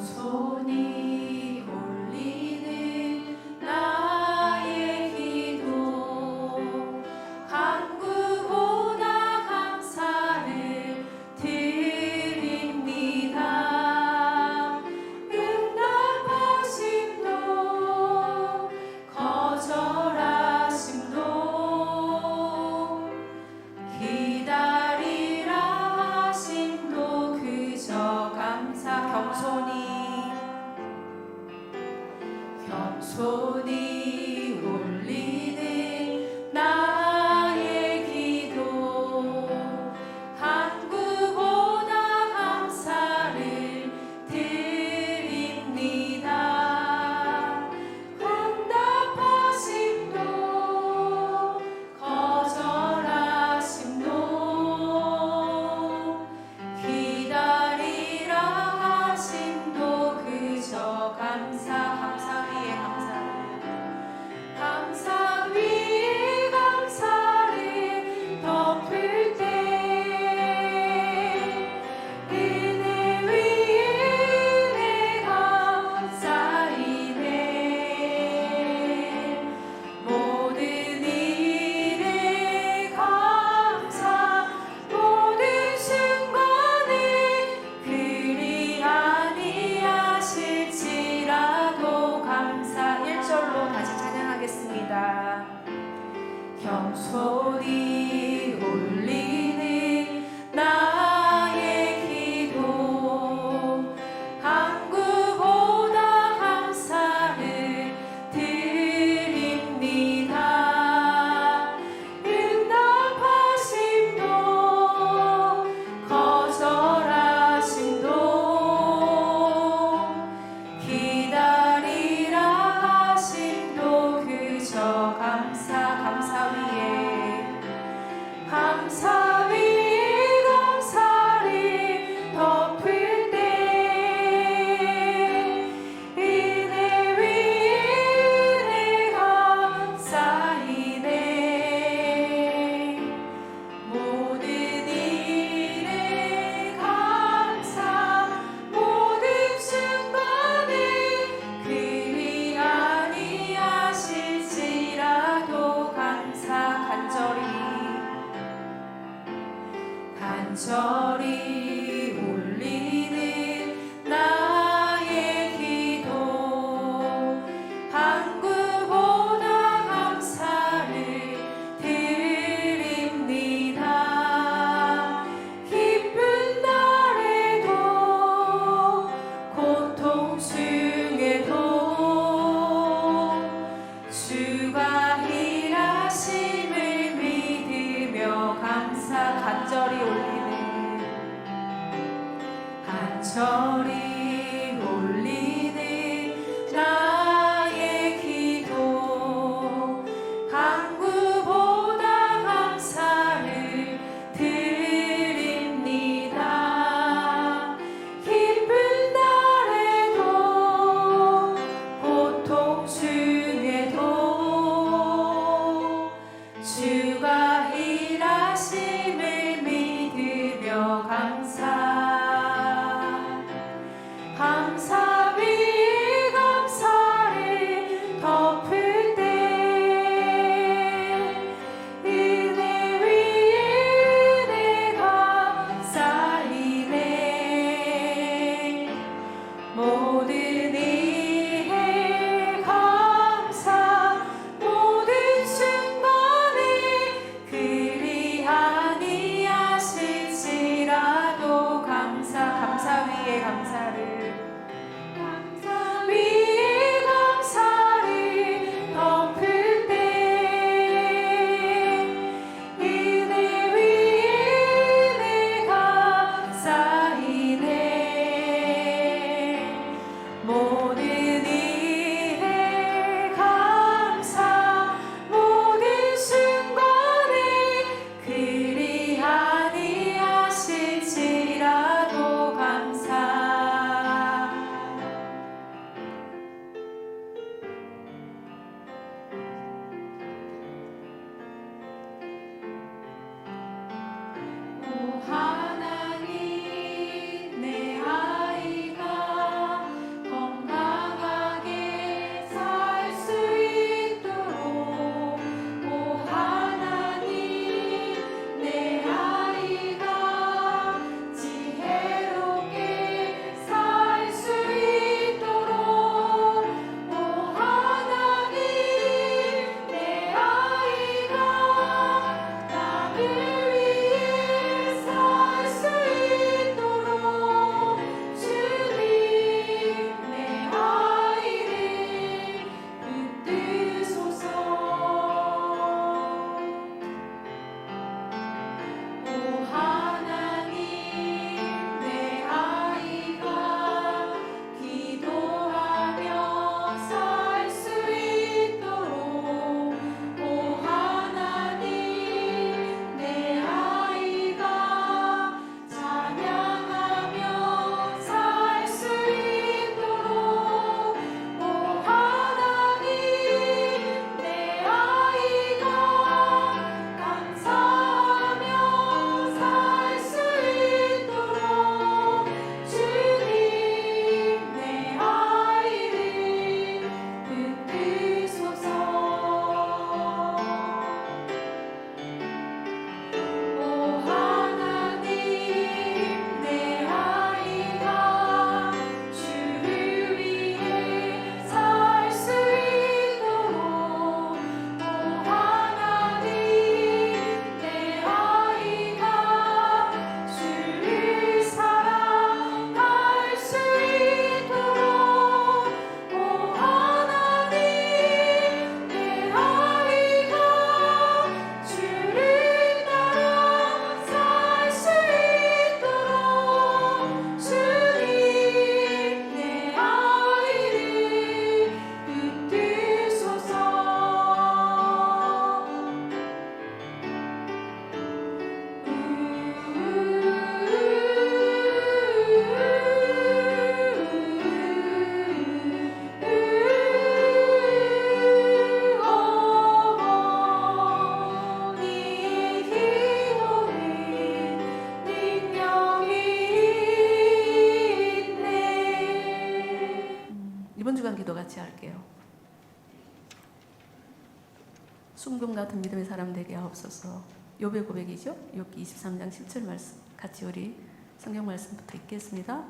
겸손 간절히 올리 같이 할게요. 순금 같은 믿음의 사람 되게 하옵소서. 요배 고백이죠. 욥기 23장 17 말씀 같이 우리 성경 말씀부터 읽겠습니다.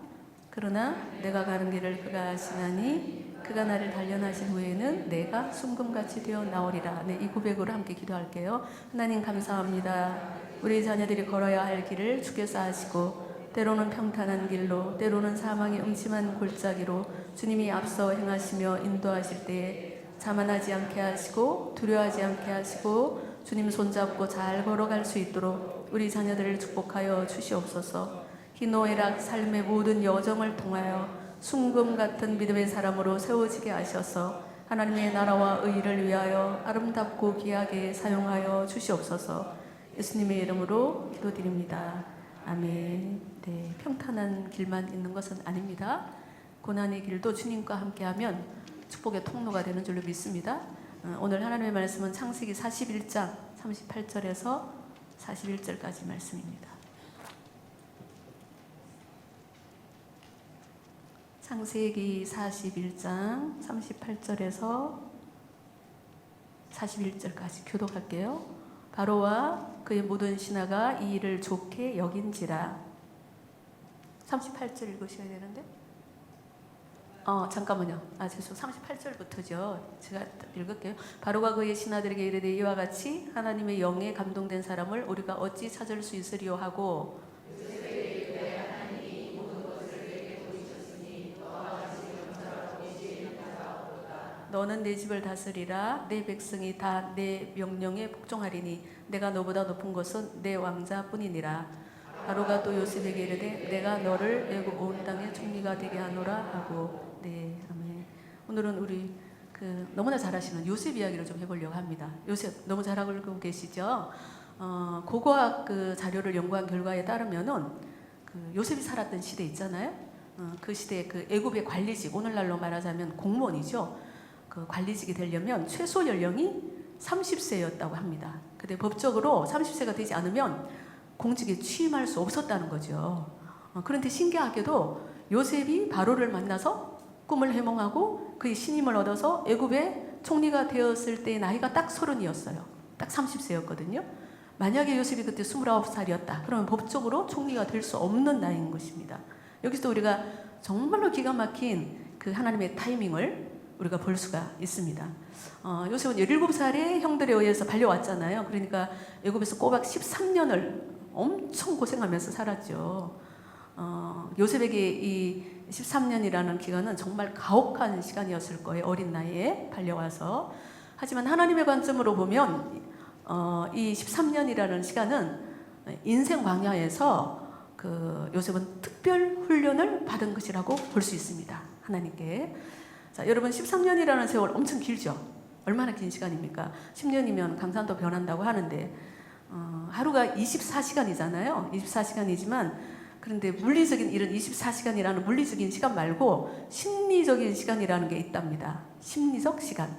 그러나 내가 가는 길을 그가 아시나니 그가 나를 단련하신 후에는 내가 순금같이 되어 나오리라. 네, 이 고백으로 함께 기도할게요. 하나님 감사합니다. 우리 자녀들이 걸어야 할 길을 주께서 아시고 때로는 평탄한 길로 때로는 사망의 음침한 골짜기로 주님이 앞서 행하시며 인도하실 때에 자만하지 않게 하시고 두려워하지 않게 하시고 주님 손잡고 잘 걸어갈 수 있도록 우리 자녀들을 축복하여 주시옵소서. 희노애락 삶의 모든 여정을 통하여 순금 같은 믿음의 사람으로 세워지게 하셔서 하나님의 나라와 의를 위하여 아름답고 귀하게 사용하여 주시옵소서. 예수님의 이름으로 기도드립니다. 아멘. 네, 평탄한 길만 있는 것은 아닙니다. 고난의 길도 주님과 함께하면 축복의 통로가 되는 줄로 믿습니다. 어, 오늘 하나님의 말씀은 창세기 41장 38절에서 41절까지 말씀입니다. 창세기 41장 38절에서 41절까지 교독할게요. 바로와 그의 모든 신하가 이 일을 좋게 여긴지라. 38절 읽으셔야 되는데. 어 잠깐만요. 아 죄송 38절부터죠. 제가 읽을게요. 바로가 그의 신하들에게 이르되 이와 같이 하나님의 영에 감동된 사람을 우리가 어찌 찾을 수 있으리요 하고 너는 내 집을 다스리라. 내 백성이 다 내 명령에 복종하리니 내가 너보다 높은 것은 내 왕자뿐이니라. 바로가 또 요셉에게 이르되 내가 너를 애굽 온 땅의 총리가 되게 하노라 하고. 네 아멘. 오늘은 우리 그 너무나 잘 아시는 요셉 이야기를 좀 해보려고 합니다. 요셉 너무 잘 알고 계시죠? 어, 고고학 그 자료를 연구한 결과에 따르면은 그 요셉이 살았던 시대 있잖아요? 어, 그 시대 그 애굽의 관리직 오늘날로 말하자면 공무원이죠 그 관리직이 되려면 최소 연령이 30세였다고 합니다. 근데 법적으로 30세가 되지 않으면 공직에 취임할 수 없었다는 거죠. 어, 그런데 신기하게도 요셉이 바로를 만나서 꿈을 해몽하고 그의 신임을 얻어서 애굽의 총리가 되었을 때 나이가 딱 서른이었어요. 딱 30세였거든요. 만약에 요셉이 그때 29살이었다. 그러면 법적으로 총리가 될 수 없는 나이인 것입니다. 여기서 우리가 정말로 기가 막힌 그 하나님의 타이밍을 우리가 볼 수가 있습니다. 어, 요셉은 17살에 형들에 의해서 발려왔잖아요. 그러니까 애굽에서 꼬박 13년을 엄청 고생하면서 살았죠. 어, 요셉에게 이 13년이라는 기간은 정말 가혹한 시간이었을 거예요. 어린 나이에 발려와서. 하지만 하나님의 관점으로 보면 어, 이 13년이라는 시간은 인생 광야에서 그 요셉은 특별 훈련을 받은 것이라고 볼 수 있습니다. 하나님께. 자, 여러분 13년이라는 세월 엄청 길죠? 얼마나 긴 시간입니까? 10년이면 강산도 변한다고 하는데 어, 하루가 24시간이잖아요. 24시간이지만 그런데 물리적인 일은 24시간이라는 물리적인 시간 말고 심리적인 시간이라는 게 있답니다. 심리적 시간.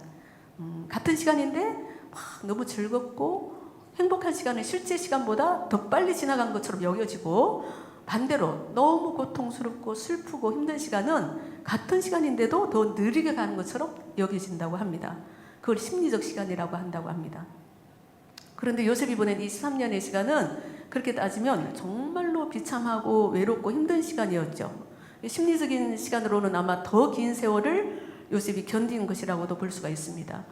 음, 같은 시간인데 막 너무 즐겁고 행복한 시간은 실제 시간보다 더 빨리 지나간 것처럼 여겨지고 반대로 너무 고통스럽고 슬프고 힘든 시간은 같은 시간인데도 더 느리게 가는 것처럼 여겨진다고 합니다. 그걸 심리적 시간이라고 한다고 합니다. 그런데 요셉이 보낸 23년의 시간은 그렇게 따지면 정말로 비참하고 외롭고 힘든 시간이었죠. 심리적인 시간으로는 아마 더 긴 세월을 요셉이 견딘 것이라고도 볼 수가 있습니다.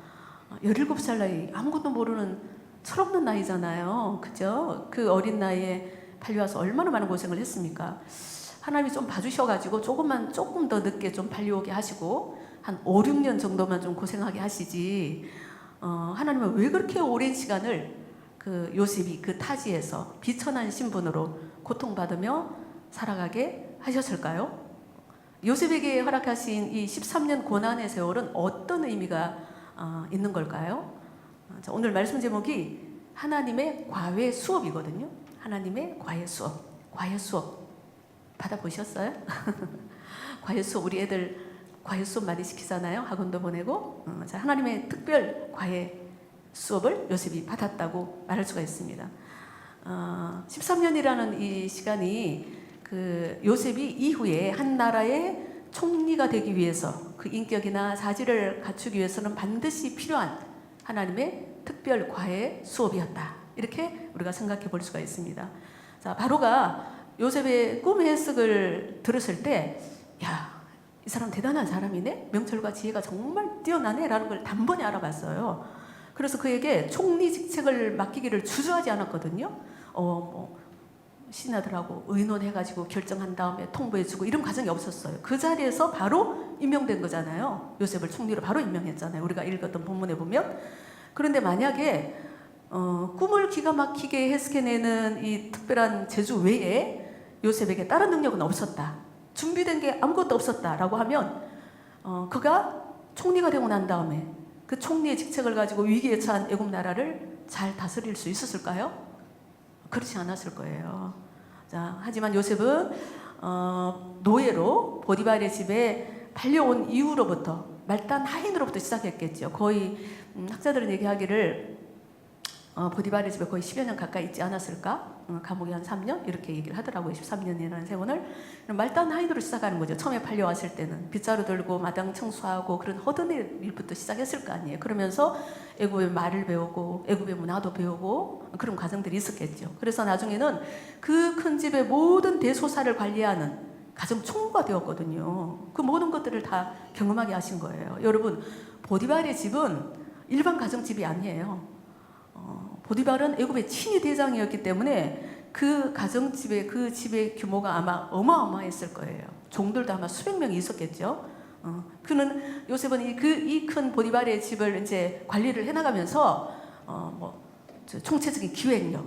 17살 나이, 아무것도 모르는 철없는 나이잖아요. 그죠? 그 어린 나이에 팔려와서 얼마나 많은 고생을 했습니까? 하나님이 좀 봐주셔가지고 조금만 조금 더 늦게 좀 팔려오게 하시고 한 5, 6년 정도만 좀 고생하게 하시지. 어, 하나님은 왜 그렇게 오랜 시간을 그 요셉이 그 타지에서 비천한 신분으로 고통받으며 살아가게 하셨을까요? 요셉에게 허락하신 이 13년 고난의 세월은 어떤 의미가 어, 있는 걸까요? 어, 자, 오늘 말씀 제목이 하나님의 과외 수업이거든요. 하나님의 과외 수업, 과외 수업 받아보셨어요? 과외 수업 우리 애들 과외 수업 많이 시키잖아요. 학원도 보내고 어, 자, 하나님의 특별 과외 수업을 요셉이 받았다고 말할 수가 있습니다. 어, 13년이라는 이 시간이 그 요셉이 이후에 한 나라의 총리가 되기 위해서 그 인격이나 자질을 갖추기 위해서는 반드시 필요한 하나님의 특별 과외 수업이었다. 이렇게 우리가 생각해 볼 수가 있습니다. 자, 바로가 요셉의 꿈 해석을 들었을 때, 야, 이 사람 대단한 사람이네? 명철과 지혜가 정말 뛰어나네? 라는 걸 단번에 알아봤어요. 그래서 그에게 총리 직책을 맡기기를 주저하지 않았거든요. 어, 뭐, 신하들하고 의논해가지고 결정한 다음에 통보해주고 이런 과정이 없었어요. 그 자리에서 바로 임명된 거잖아요. 요셉을 총리로 바로 임명했잖아요. 우리가 읽었던 본문에 보면. 그런데 만약에 어, 꿈을 기가 막히게 해석해내는 이 특별한 재주 외에 요셉에게 다른 능력은 없었다. 준비된 게 아무것도 없었다라고 하면 어, 그가 총리가 되고 난 다음에 그 총리의 직책을 가지고 위기에 처한 애굽 나라를 잘 다스릴 수 있었을까요? 그렇지 않았을 거예요. 자, 하지만 요셉은 어, 노예로 보디발의 집에 팔려온 이후로부터 말단 하인으로부터 시작했겠죠. 거의 음, 학자들은 얘기하기를 어, 보디발의 집에 거의 10여 년 가까이 있지 않았을까? 어, 감옥에 한 3년 이렇게 얘기를 하더라고요. 13년이라는 세월을 말단 하인으로 시작하는 거죠. 처음에 팔려왔을 때는 빗자루 들고 마당 청소하고 그런 허든 일부터 시작했을 거 아니에요. 그러면서 애굽의 말을 배우고 애굽의 문화도 배우고 그런 과정들이 있었겠죠. 그래서 나중에는 그 큰 집의 모든 대소사를 관리하는 가정 총무가 되었거든요. 그 모든 것들을 다 경험하게 하신 거예요. 여러분 보디발의 집은 일반 가정집이 아니에요. 어, 보디발은 애굽의 친위 대장이었기 때문에 그 가정집의 그 집의 규모가 아마 어마어마했을 거예요. 종들도 아마 수백 명이 있었겠죠. 어, 그는 요셉은 이 그 이 큰 보디발의 집을 이제 관리를 해나가면서 어 뭐 총체적인 기획력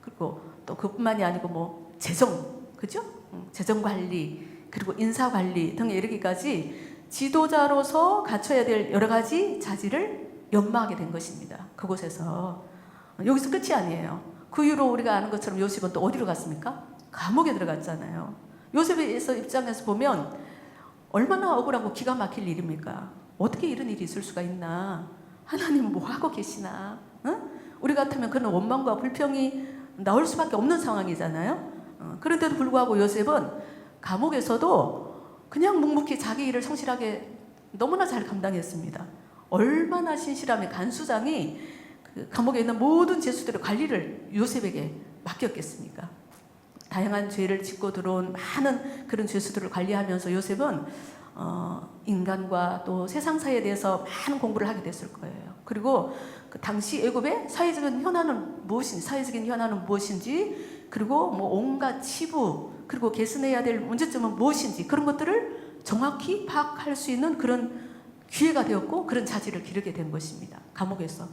그리고 또 그뿐만이 아니고 뭐 재정 그죠? 음, 재정 관리 그리고 인사 관리 등에 이르기까지 지도자로서 갖춰야 될 여러 가지 자질을 연마하게 된 것입니다. 그곳에서 여기서 끝이 아니에요. 그 이후로 우리가 아는 것처럼 요셉은 또 어디로 갔습니까? 감옥에 들어갔잖아요. 요셉에서 입장에서 보면 얼마나 억울하고 기가 막힐 일입니까? 어떻게 이런 일이 있을 수가 있나? 하나님 뭐 하고 계시나? 응? 우리 같으면 그런 원망과 불평이 나올 수밖에 없는 상황이잖아요. 어, 그런데도 불구하고 요셉은 감옥에서도 그냥 묵묵히 자기 일을 성실하게 너무나 잘 감당했습니다. 얼마나 신실하면 간수장이 그 감옥에 있는 모든 죄수들의 관리를 요셉에게 맡겼겠습니까? 다양한 죄를 짓고 들어온 많은 그런 죄수들을 관리하면서 요셉은 어, 인간과 또 세상 사에 대해서 많은 공부를 하게 됐을 거예요. 그리고 그 당시 애굽의 사회적인 현안은 무엇인지, 사회적인 현안은 무엇인지, 그리고 뭐 온갖 치부, 그리고 개선해야 될 문제점은 무엇인지 그런 것들을 정확히 파악할 수 있는 그런 기회가 되었고 그런 자질을 기르게 된 것입니다. 감옥에서.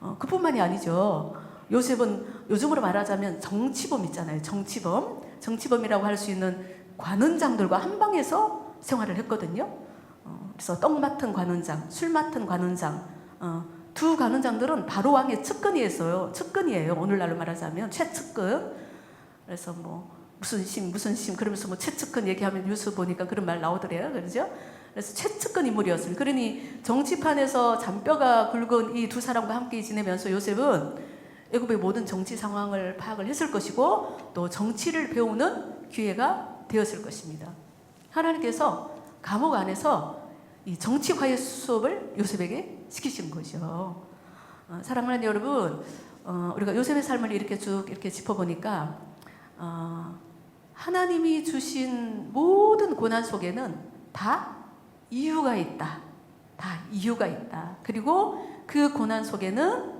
어, 그뿐만이 아니죠. 요셉은 요즘으로 말하자면 정치범 있잖아요. 정치범. 정치범이라고 할 수 있는 관원장들과 한 방에서 생활을 했거든요. 어, 그래서 떡 맡은 관원장, 술 맡은 관원장, 어, 두 관원장들은 바로 왕의 측근이었어요. 측근이에요. 오늘날로 말하자면 최측근. 그래서 뭐 무슨 심 무슨 심 그러면서 뭐 최측근 얘기하면 뉴스 보니까 그런 말 나오더래요. 그러죠? 그래서 최측근 인물이었습니다. 그러니 정치판에서 잔뼈가 굵은 이 두 사람과 함께 지내면서 요셉은 애굽의 모든 정치 상황을 파악을 했을 것이고 또 정치를 배우는 기회가 되었을 것입니다. 하나님께서 감옥 안에서 이 정치 과외 수업을 요셉에게 시키신 거죠. 어, 사랑하는 여러분, 어, 우리가 요셉의 삶을 이렇게 쭉 이렇게 짚어보니까 어, 하나님이 주신 모든 고난 속에는 다 이유가 있다. 다 이유가 있다. 그리고 그 고난 속에는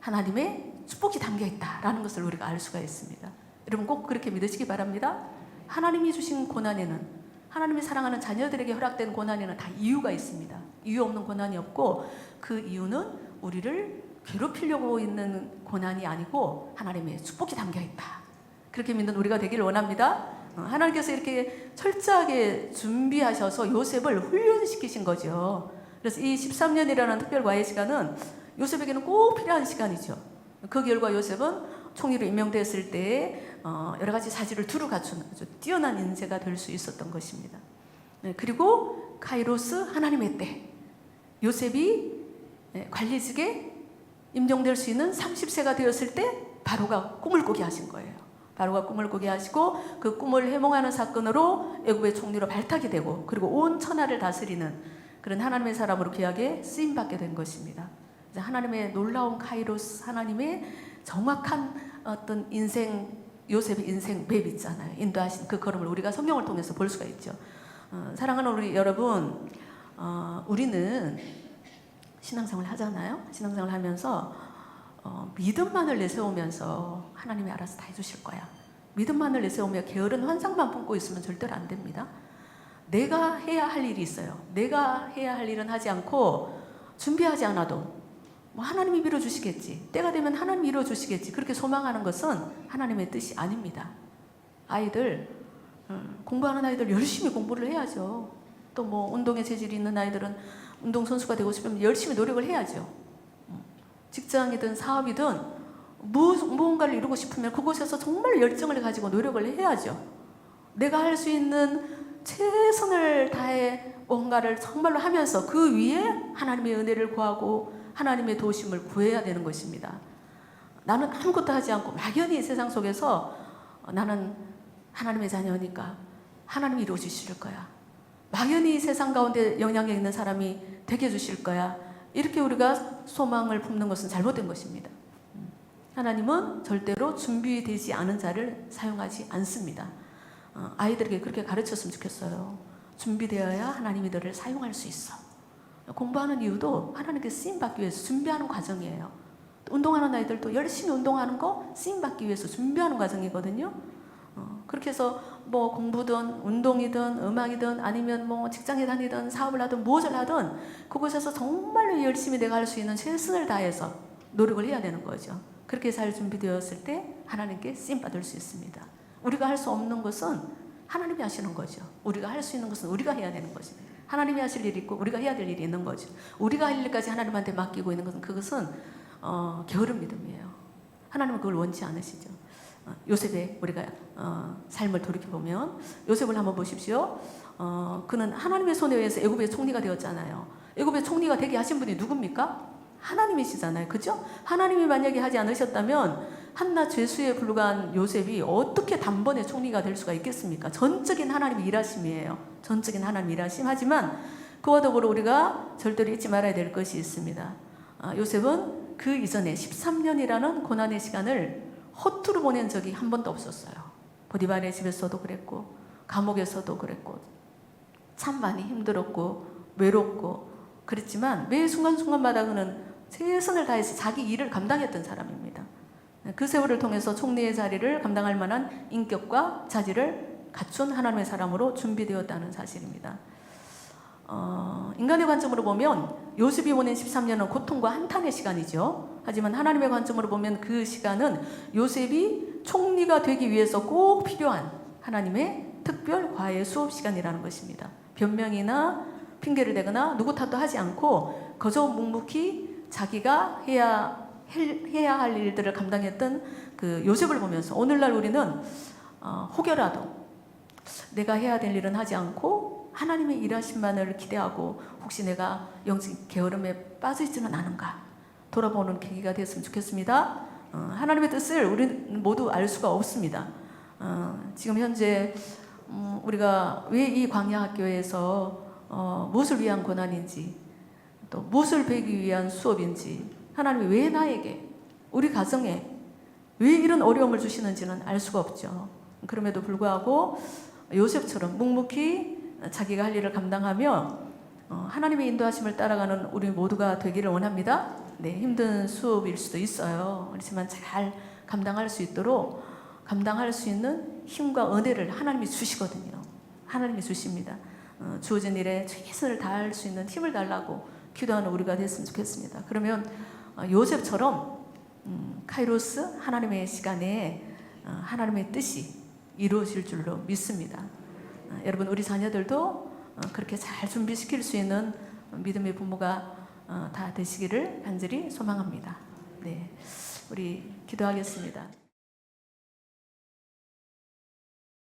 하나님의 축복이 담겨 있다라는 것을 우리가 알 수가 있습니다. 여러분 꼭 그렇게 믿으시기 바랍니다. 하나님이 주신 고난에는 하나님이 사랑하는 자녀들에게 허락된 고난에는 다 이유가 있습니다. 이유 없는 고난이 없고 그 이유는 우리를 괴롭히려고 있는 고난이 아니고 하나님의 축복이 담겨 있다. 그렇게 믿는 우리가 되기를 원합니다. 어, 하나님께서 이렇게 철저하게 준비하셔서 요셉을 훈련시키신 거죠. 그래서 이 13년이라는 특별 과외 시간은 요셉에게는 꼭 필요한 시간이죠. 그 결과 요셉은 총리로 임명됐을 때 어, 여러 가지 사실을 두루 갖춘 아주 뛰어난 인재가 될 수 있었던 것입니다. 네, 그리고 카이로스 하나님의 때 요셉이 네, 관리직에 임종될 수 있는 30세가 되었을 때 바로가 꿈을 꾸게 하신 거예요. 바로가 꿈을 꾸게 하시고 그 꿈을 해몽하는 사건으로 애굽의 총리로 발탁이 되고 그리고 온 천하를 다스리는 그런 하나님의 사람으로 귀하게 쓰임 받게 된 것입니다. 하나님의 놀라운 카이로스 하나님의 정확한 어떤 인생 요셉의 인생 맵 있잖아요. 인도하신 그 걸음을 우리가 성경을 통해서 볼 수가 있죠. 어, 사랑하는 우리 여러분, 어, 우리는 신앙생활 하잖아요. 신앙생활 하면서 어, 믿음만을 내세우면서 하나님이 알아서 다 해주실 거야. 믿음만을 내세우며 게으른 환상만 품고 있으면 절대로 안 됩니다. 내가 해야 할 일이 있어요. 내가 해야 할 일은 하지 않고 준비하지 않아도 뭐 하나님이 밀어주시겠지. 때가 되면 하나님이 이루어주시겠지. 그렇게 소망하는 것은 하나님의 뜻이 아닙니다. 아이들 음, 공부하는 아이들 열심히 공부를 해야죠. 또 뭐 운동에 재질이 있는 아이들은 운동 선수가 되고 싶으면 열심히 노력을 해야죠. 음, 직장이든 사업이든 무, 무언가를 이루고 싶으면 그곳에서 정말 열정을 가지고 노력을 해야죠. 내가 할 수 있는 최선을 다해 뭔가를 정말로 하면서 그 위에 하나님의 은혜를 구하고 하나님의 도우심을 구해야 되는 것입니다. 나는 아무것도 하지 않고 막연히 세상 속에서 나는 하나님의 자녀니까 하나님이 이루어 주실 거야. 막연히 세상 가운데 영향력 있는 사람이 되게 주실 거야. 이렇게 우리가 소망을 품는 것은 잘못된 것입니다. 하나님은 절대로 준비되지 않은 자를 사용하지 않습니다. 어, 아이들에게 그렇게 가르쳤으면 좋겠어요. 준비되어야 하나님이 너를 사용할 수 있어. 공부하는 이유도 하나님께 쓰임 받기 위해서 준비하는 과정이에요. 운동하는 아이들도 열심히 운동하는 거 쓰임 받기 위해서 준비하는 과정이거든요. 어, 그렇게 해서 뭐 공부든 운동이든 음악이든 아니면 뭐 직장에 다니든 사업을 하든 무엇을 하든 그곳에서 정말로 열심히 내가 할 수 있는 최선을 다해서 노력을 해야 되는 거죠. 그렇게 잘 준비되었을 때 하나님께 쓰임 받을 수 있습니다. 우리가 할 수 없는 것은 하나님이 하시는 거죠. 우리가 할 수 있는 것은 우리가 해야 되는 거죠. 하나님이 하실 일이 있고 우리가 해야 될 일이 있는 거죠. 우리가 할 일까지 하나님한테 맡기고 있는 것은 그것은 어, 게으른 믿음이에요. 하나님은 그걸 원치 않으시죠. 어, 요셉의 우리가 어, 삶을 돌이켜 보면 요셉을 한번 보십시오. 어, 그는 하나님의 손에 의해서 애굽의 총리가 되었잖아요. 애굽의 총리가 되게 하신 분이 누굽니까? 하나님이시잖아요. 그죠? 하나님이 만약에 하지 않으셨다면 한낱 죄수에 불과한 요셉이 어떻게 단번에 총리가 될 수가 있겠습니까? 전적인 하나님의 일하심이에요. 전적인 하나님 일하심. 하지만 그와 더불어 우리가 절대로 잊지 말아야 될 것이 있습니다. 아, 요셉은 그 이전에 13년이라는 고난의 시간을 허투루 보낸 적이 한 번도 없었어요. 보디발의 집에서도 그랬고 감옥에서도 그랬고 참 많이 힘들었고 외롭고 그랬지만 매 순간순간마다 그는 최선을 다해서 자기 일을 감당했던 사람입니다. 그 세월을 통해서 총리의 자리를 감당할 만한 인격과 자질을 갖춘 하나님의 사람으로 준비되었다는 사실입니다. 어, 인간의 관점으로 보면 요셉이 보낸 13년은 고통과 한탄의 시간이죠. 하지만 하나님의 관점으로 보면 그 시간은 요셉이 총리가 되기 위해서 꼭 필요한 하나님의 특별 과외 수업 시간이라는 것입니다. 변명이나 핑계를 대거나 누구 탓도 하지 않고 거저 묵묵히 자기가 해야 해야 할 일들을 감당했던 그 요셉을 보면서 오늘날 우리는 어, 혹여라도 내가 해야 될 일은 하지 않고 하나님의 일하심만을 기대하고 혹시 내가 영적 게으름에 빠지지는 않은가 돌아보는 계기가 됐으면 좋겠습니다. 어, 하나님의 뜻을 우리 모두 알 수가 없습니다. 어, 지금 현재 음, 우리가 왜 이 광야 학교에서 어, 무엇을 위한 고난인지 또 무엇을 배기 위한 수업인지 하나님이 왜 나에게 우리 가정에 왜 이런 어려움을 주시는지는 알 수가 없죠. 그럼에도 불구하고 요셉처럼 묵묵히 자기가 할 일을 감당하며 어, 하나님의 인도하심을 따라가는 우리 모두가 되기를 원합니다. 네, 힘든 수업일 수도 있어요. 그렇지만 잘 감당할 수 있도록 감당할 수 있는 힘과 은혜를 하나님이 주시거든요. 하나님이 주십니다. 어, 주어진 일에 최선을 다할 수 있는 힘을 달라고 기도하는 우리가 됐으면 좋겠습니다. 그러면 어, 요셉처럼 음, 카이로스 하나님의 시간에 어, 하나님의 뜻이 이루어질 줄로 믿습니다. 어, 여러분 우리 자녀들도 어, 그렇게 잘 준비시킬 수 있는 믿음의 부모가 어, 다 되시기를 간절히 소망합니다. 네, 우리 기도하겠습니다.